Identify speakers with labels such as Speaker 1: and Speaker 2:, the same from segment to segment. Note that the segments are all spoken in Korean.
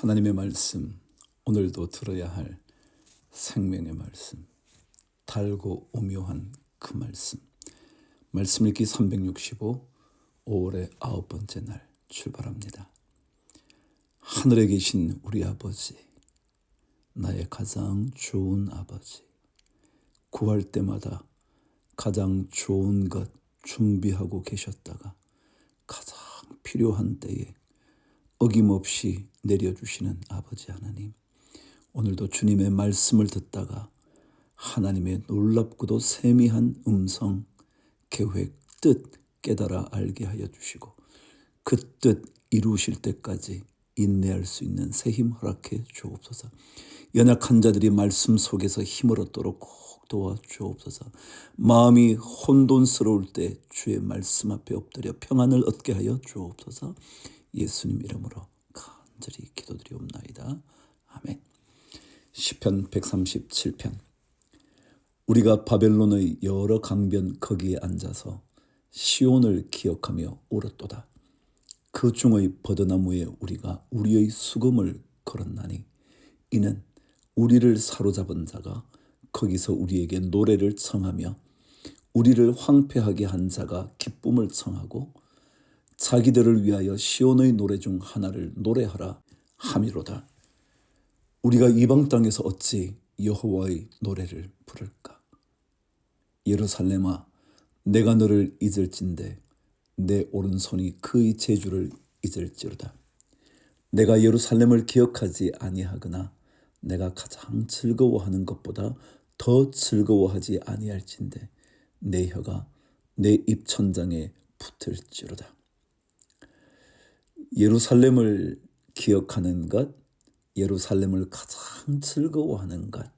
Speaker 1: 하나님의 말씀 오늘도 들어야 할 생명의 말씀 달고 오묘한 그 말씀 말씀 읽기 365 5월의 아홉 번째 날 출발합니다. 하늘에 계신 우리 아버지 나의 가장 좋은 아버지 구할 때마다 가장 좋은 것 준비하고 계셨다가 가장 필요한 때에 어김없이 내려주시는 아버지 하나님. 오늘도 주님의 말씀을 듣다가 하나님의 놀랍고도 세미한 음성, 계획, 뜻 깨달아 알게 하여 주시고 그 뜻 이루실 때까지 인내할 수 있는 새 힘 허락해 주옵소서. 연약한 자들이 말씀 속에서 힘을 얻도록 꼭 도와 주옵소서. 마음이 혼돈스러울 때 주의 말씀 앞에 엎드려 평안을 얻게 하여 주옵소서. 예수님 이름으로 간절히 기도드리옵나이다. 아멘. 시편 137편 우리가 바벨론의 여러 강변 거기에 앉아서 시온을 기억하며 울었도다. 그 중의 버드나무에 우리가 우리의 수금을 걸었나니 이는 우리를 사로잡은 자가 거기서 우리에게 노래를 청하며 우리를 황폐하게 한 자가 기쁨을 청하고 자기들을 위하여 시온의 노래 중 하나를 노래하라 함이로다. 우리가 이방 땅에서 어찌 여호와의 노래를 부를까? 예루살렘아, 내가 너를 잊을진데 내 오른손이 그의 제주를 잊을지로다. 내가 예루살렘을 기억하지 아니하거나 내가 가장 즐거워하는 것보다 더 즐거워하지 아니할진데 내 혀가 내 입천장에 붙을지로다. 예루살렘을 기억하는 것, 예루살렘을 가장 즐거워하는 것,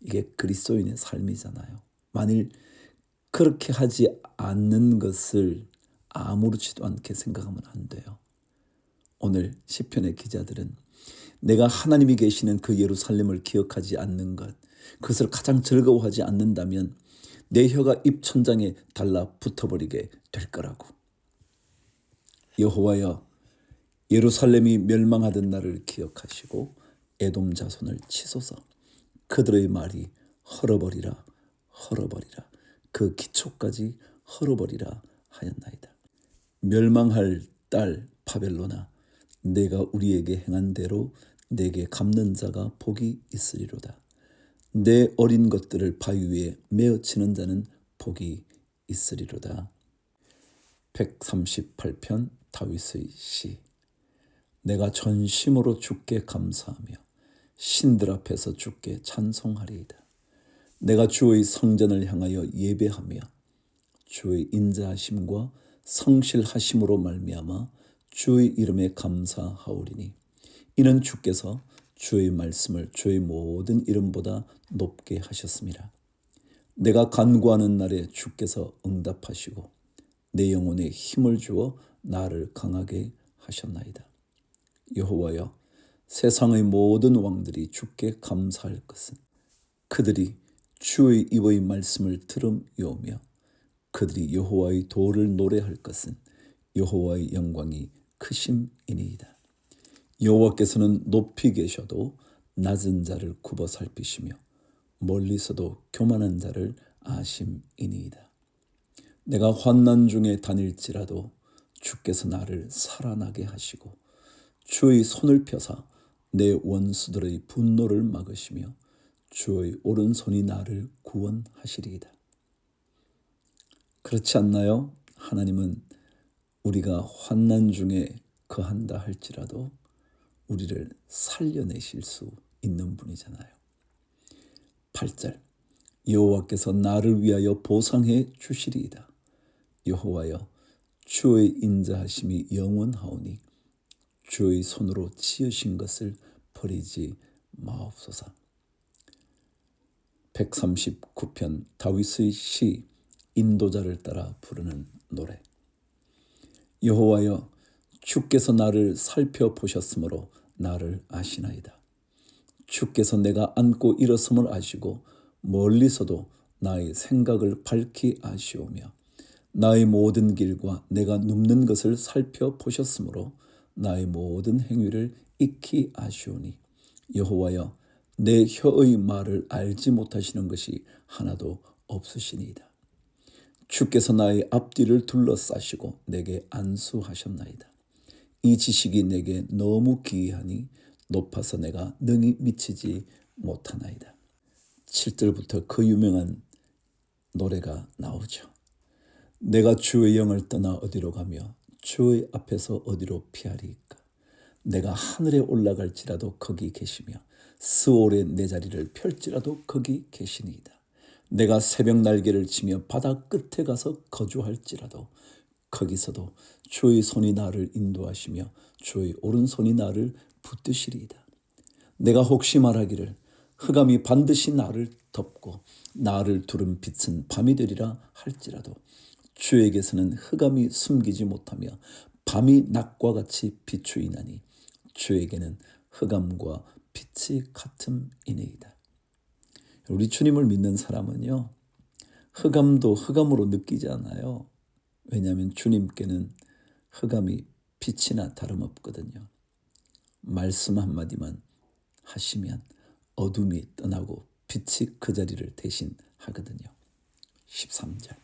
Speaker 1: 이게 그리스도인의 삶이잖아요. 만일 그렇게 하지 않는 것을 아무렇지도 않게 생각하면 안 돼요. 오늘 시편의 기자들은 내가 하나님이 계시는 그 예루살렘을 기억하지 않는 것, 그것을 가장 즐거워하지 않는다면 내 혀가 입천장에 달라 붙어버리게 될 거라고. 여호와여 예루살렘이 멸망하던 날을 기억하시고 에돔 자손을 치소서 그들의 말이 헐어버리라 헐어버리라 그 기초까지 헐어버리라 하였나이다. 멸망할 딸 바벨로나 내가 우리에게 행한 대로 내게 갚는 자가 복이 있으리로다. 내 어린 것들을 바위 위에 메어치는 자는 복이 있으리로다. 138편 다윗의 시 내가 전심으로 주께 감사하며 신들 앞에서 주께 찬송하리이다. 내가 주의 성전을 향하여 예배하며 주의 인자하심과 성실하심으로 말미암아 주의 이름에 감사하오리니 이는 주께서 주의 말씀을 주의 모든 이름보다 높게 하셨습니다. 내가 간구하는 날에 주께서 응답하시고 내 영혼에 힘을 주어 나를 강하게 하셨나이다. 여호와여 세상의 모든 왕들이 주께 감사할 것은 그들이 주의 입의 말씀을 들음이오며 그들이 여호와의 도를 노래할 것은 여호와의 영광이 크심이니이다. 여호와께서는 높이 계셔도 낮은 자를 굽어 살피시며 멀리서도 교만한 자를 아심이니이다. 내가 환난 중에 다닐지라도 주께서 나를 살아나게 하시고 주의 손을 펴사 내 원수들의 분노를 막으시며 주의 오른손이 나를 구원하시리이다. 그렇지 않나요? 하나님은 우리가 환난 중에 거한다 할지라도 우리를 살려내실 수 있는 분이잖아요. 8절 여호와께서 나를 위하여 보상해 주시리이다. 여호와여 주의 인자하심이 영원하오니 주의 손으로 지으신 것을 버리지 마옵소서. 139편 다윗의 시 인도자를 따라 부르는 노래. 여호와여 주께서 나를 살펴보셨으므로 나를 아시나이다. 주께서 내가 앉고 일어섬을 아시고 멀리서도 나의 생각을 밝히 아시오며 나의 모든 길과 내가 눕는 것을 살펴보셨으므로 나의 모든 행위를 익히 아시오니 여호와여 내 혀의 말을 알지 못하시는 것이 하나도 없으시니이다. 주께서 나의 앞뒤를 둘러싸시고 내게 안수하셨나이다. 이 지식이 내게 너무 기이하니 높아서 내가 능히 미치지 못하나이다. 7절부터 그 유명한 노래가 나오죠. 내가 주의 영을 떠나 어디로 가며 주의 앞에서 어디로 피하리까? 내가 하늘에 올라갈지라도 거기 계시며 스올의 내 자리를 펼지라도 거기 계시니이다. 내가 새벽 날개를 치며 바다 끝에 가서 거주할지라도 거기서도 주의 손이 나를 인도하시며 주의 오른손이 나를 붙드시리이다. 내가 혹시 말하기를 흑암이 반드시 나를 덮고 나를 두른 빛은 밤이 되리라 할지라도 주에게서는 흑암이 숨기지 못하며 밤이 낮과 같이 비추이나니 주에게는 흑암과 빛이 같음이니이다. 우리 주님을 믿는 사람은요, 흑암도 흑암으로 느끼지 않아요. 왜냐하면 주님께는 흑암이 빛이나 다름없거든요. 말씀 한마디만 하시면 어둠이 떠나고 빛이 그 자리를 대신 하거든요. 13절.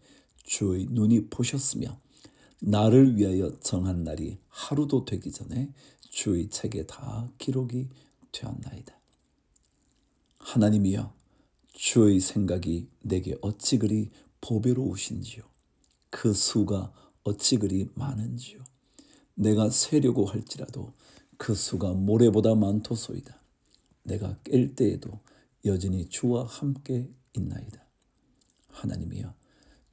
Speaker 1: 주의 눈이 보셨으며 나를 위하여 정한 날이 하루도 되기 전에 주의 책에 다 기록이 되었나이다. 하나님이여 주의 생각이 내게 어찌 그리 보배로우신지요. 그 수가 어찌 그리 많은지요. 내가 세려고 할지라도 그 수가 모래보다 많도소이다. 내가 깰 때에도 여전히 주와 함께 있나이다. 하나님이여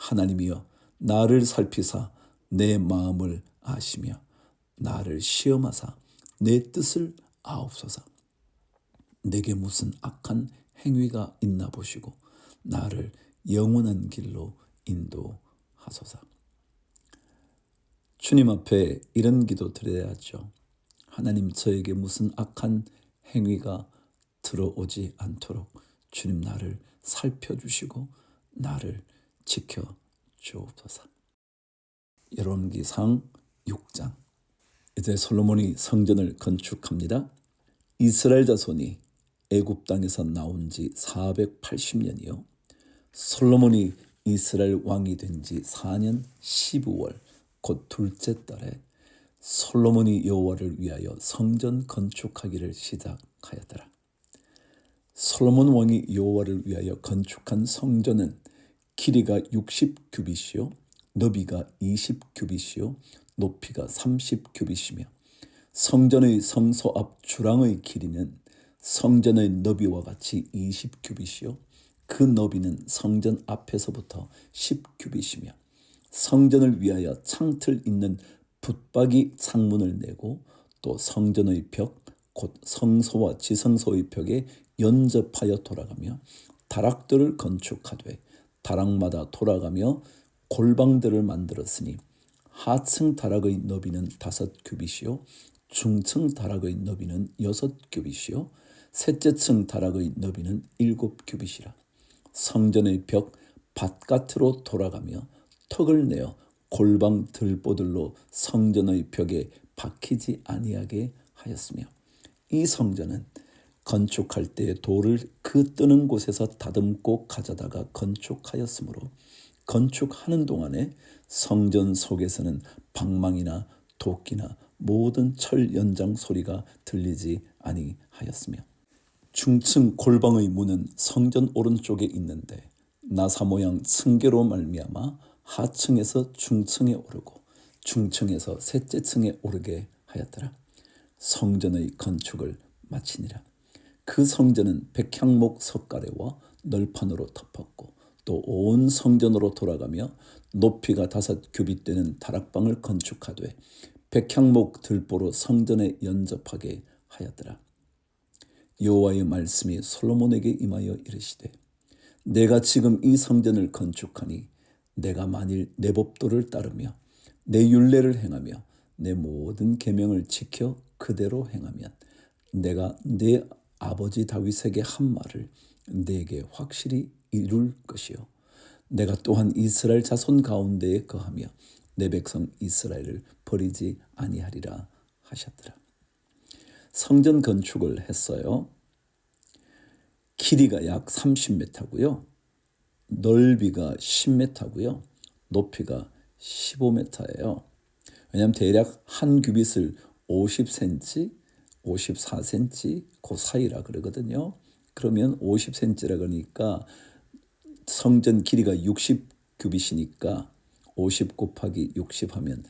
Speaker 1: 하나님이여 나를 살피사 내 마음을 아시며 나를 시험하사 내 뜻을 아옵소서. 내게 무슨 악한 행위가 있나 보시고 나를 영원한 길로 인도하소서. 주님 앞에 이런 기도 드려야죠. 하나님 저에게 무슨 악한 행위가 들어오지 않도록 주님 나를 살펴주시고 나를 지켜 주옵소서. 여론기상 6장 이제 솔로몬이 성전을 건축합니다. 이스라엘 자손이 애굽 땅에서 나온 지 480년이요. 솔로몬이 이스라엘 왕이 된 지 4년 12월 곧 둘째 달에 솔로몬이 여호와를 위하여 성전 건축하기를 시작하였더라. 솔로몬 왕이 여호와를 위하여 건축한 성전은 길이가 60 규빗이요 너비가 20 규빗이요 높이가 30 규빗이며 성전의 성소 앞 주랑의 길이는 성전의 너비와 같이 20 규빗이요 그 너비는 성전 앞에서부터 10 규빗이며 성전을 위하여 창틀 있는 붙박이 창문을 내고 또 성전의 벽 곧 성소와 지성소의 벽에 연접하여 돌아가며 다락들을 건축하되 다락마다 돌아가며 골방들을 만들었으니 하층 다락의 너비는 다섯 규빗이요 중층 다락의 너비는 여섯 규빗이요 셋째 층 다락의 너비는 일곱 규빗이라. 성전의 벽 바깥으로 돌아가며 턱을 내어 골방 들보들로 성전의 벽에 박히지 아니하게 하였으며 이 성전은 건축할 때 돌을 그 뜨는 곳에서 다듬고 가져다가 건축하였으므로 건축하는 동안에 성전 속에서는 방망이나 도끼나 모든 철 연장 소리가 들리지 아니하였으며 중층 골방의 문은 성전 오른쪽에 있는데 나사 모양 층계로 말미암아 하층에서 중층에 오르고 중층에서 셋째 층에 오르게 하였더라. 성전의 건축을 마치니라. 그 성전은 백향목 석가래와 널판으로 덮었고 또 온 성전으로 돌아가며 높이가 다섯 규빗 되는 다락방을 건축하되 백향목 들보로 성전에 연접하게 하였더라. 여호와의 말씀이 솔로몬에게 임하여 이르시되 내가 지금 이 성전을 건축하니 내가 만일 내 법도를 따르며 내 율례를 행하며 내 모든 계명을 지켜 그대로 행하면 내가 내 아버지 다윗에게 한 말을 내게 확실히 이룰 것이요 내가 또한 이스라엘 자손 가운데에 거하며 내 백성 이스라엘을 버리지 아니하리라 하셨더라. 성전 건축을 했어요. 길이가 약 30m고요. 넓이가 10m고요. 높이가 15m예요. 왜냐하면 대략 한 규빗을 50cm, 54cm 그 사이라 그러거든요. 그러면 50cm라 그러니까 성전 길이가 60 규빗이니까 50 곱하기 60 하면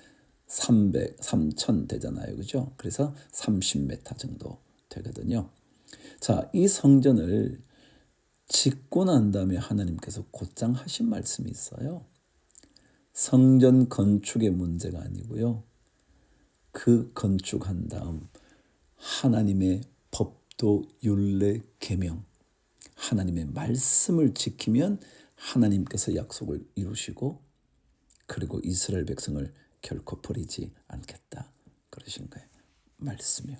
Speaker 1: 300, 3000 되잖아요. 그죠? 그래서 30m 정도 되거든요. 자, 이 성전을 짓고 난 다음에 하나님께서 곧장 하신 말씀이 있어요. 성전 건축의 문제가 아니고요. 그 건축한 다음 하나님의 법 도 율례 계명 하나님의 말씀을 지키면 하나님께서 약속을 이루시고 그리고 이스라엘 백성을 결코 버리지 않겠다. 그러신 거예요. 말씀이요.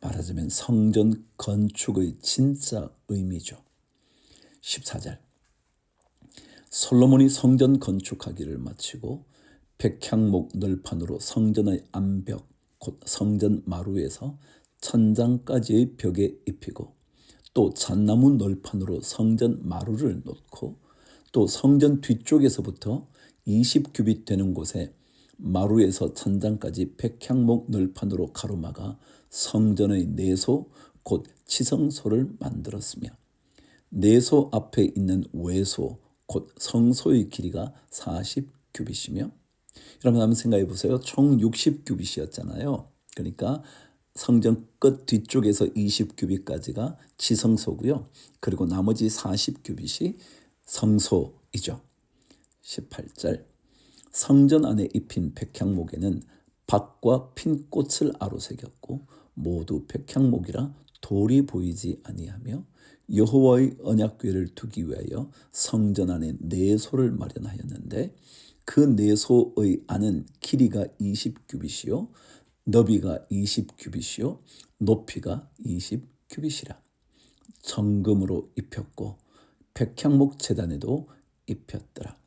Speaker 1: 말하자면 성전 건축의 진짜 의미죠. 14절. 솔로몬이 성전 건축하기를 마치고 백향목 널판으로 성전의 암벽 곧 성전 마루에서 천장까지의 벽에 입히고 또 잣나무 널판으로 성전 마루를 놓고 또 성전 뒤쪽에서부터 20규빗 되는 곳에 마루에서 천장까지 백향목 널판으로 가로막아 성전의 내소 곧 치성소를 만들었으며 내소 앞에 있는 외소 곧 성소의 길이가 40규빗이며 여러분 한번 생각해 보세요. 총 60규빗이었잖아요. 그러니까 성전 끝 뒤쪽에서 20규빗까지가 지성소고요. 그리고 나머지 40규빗이 성소이죠. 18절 성전 안에 입힌 백향목에는 박과 핀 꽃을 아로새겼고 모두 백향목이라 돌이 보이지 아니하며 여호와의 언약궤를 두기 위하여 성전 안에 내소를 마련하였는데 그 내소의 안은 길이가 20규빗이요 너비가 20규빗이요 높이가 20규빗이라 정금으로 입혔고 백향목 재단에도 입혔더라.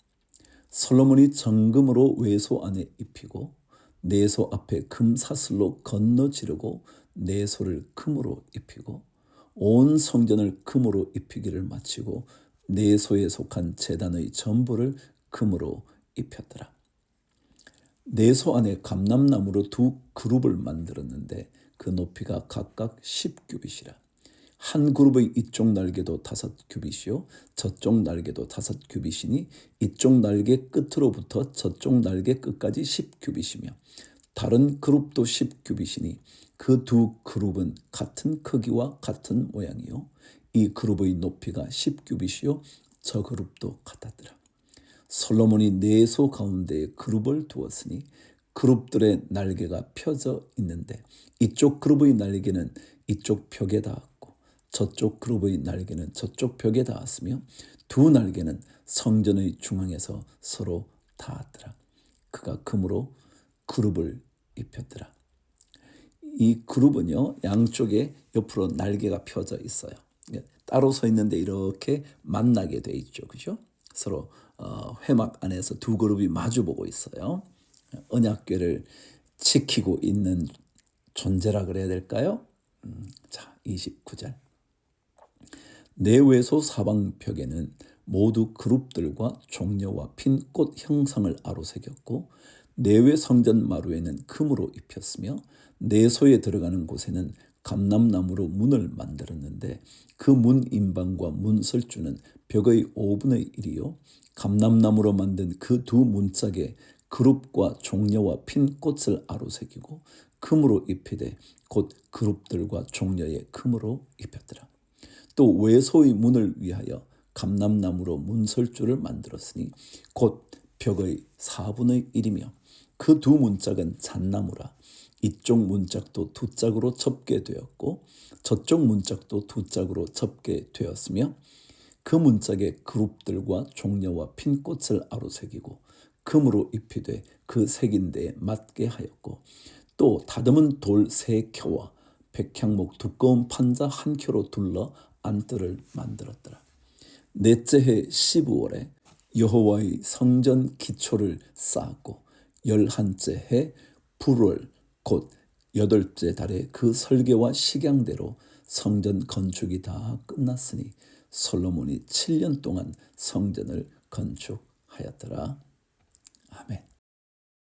Speaker 1: 솔로몬이 정금으로 외소 안에 입히고 내소 앞에 금 사슬로 건너 지르고 내소를 금으로 입히고 온 성전을 금으로 입히기를 마치고 내소에 속한 재단의 전부를 금으로 입혔더라. 내소 안에 감람나무로 두 그룹을 만들었는데 그 높이가 각각 10규빗이라. 한 그룹의 이쪽 날개도 다섯 규빗이요 저쪽 날개도 다섯 규빗이니 이쪽 날개 끝으로부터 저쪽 날개 끝까지 십 규빗이며 다른 그룹도 십 규빗이니 그 두 그룹은 같은 크기와 같은 모양이요 이 그룹의 높이가 십 규빗이요 저 그룹도 같았더라 솔로몬이 내소 가운데에 그룹을 두었으니 그룹들의 날개가 펴져 있는데 이쪽 그룹의 날개는 이쪽 벽에 닿았고 저쪽 그룹의 날개는 저쪽 벽에 닿았으며 두 날개는 성전의 중앙에서 서로 닿았더라. 그가 금으로 그룹을 입혔더라. 이 그룹은요 양쪽에 옆으로 날개가 펴져 있어요. 예, 따로 서 있는데 이렇게 만나게 돼 있죠, 그죠? 서로 어, 회막 안에서 두 그룹이 마주보고 있어요. 언약궤를 지키고 있는 존재라 그래야 될까요? 음, 자, 29절. 내외소 사방벽에는 모두 그룹들과 종려와 핀 꽃 형상을 아로새겼고 내외 성전 마루에는 금으로 입혔으며 내소에 들어가는 곳에는 감람나무로 문을 만들었는데 그문 인방과 문 설주는 벽의 5분의 1이요 감람나무로 만든 그 두 문짝에 그룹과 종려와 핀 꽃을 아로새기고 금으로 입히되 곧 그룹들과 종려에 금으로 입혔더라. 또 외소의 문을 위하여 감람나무로 문설주를 만들었으니 곧 벽의 4분의 1이며 그 두 문짝은 잣나무라 이쪽 문짝도 두 짝으로 접게 되었고 저쪽 문짝도 두 짝으로 접게 되었으며 그 문짝에 그룹들과 종려와 핀 꽃을 아로새기고 금으로 입히되 그 색인 데에 맞게 하였고 또 다듬은 돌 세 켜와 백향목 두꺼운 판자 한 켜로 둘러 안뜰을 만들었더라. 넷째 해 15월에 여호와의 성전 기초를 쌓았고 열한째 해 불월 곧 여덟째 달에 그 설계와 식양대로 성전 건축이 다 끝났으니 솔로몬이 7년 동안 성전을 건축하였더라. 아멘.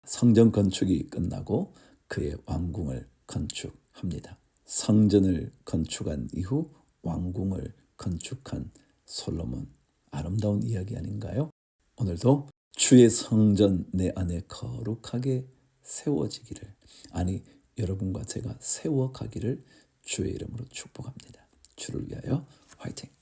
Speaker 1: 성전 건축이 끝나고 그의 왕궁을 건축합니다. 성전을 건축한 이후 왕궁을 건축한 솔로몬 아름다운 이야기 아닌가요? 오늘도 주의 성전 내 안에 거룩하게 세워지기를 아니 여러분과 제가 세워가기를 주의 이름으로 축복합니다. 주를 위하여 화이팅!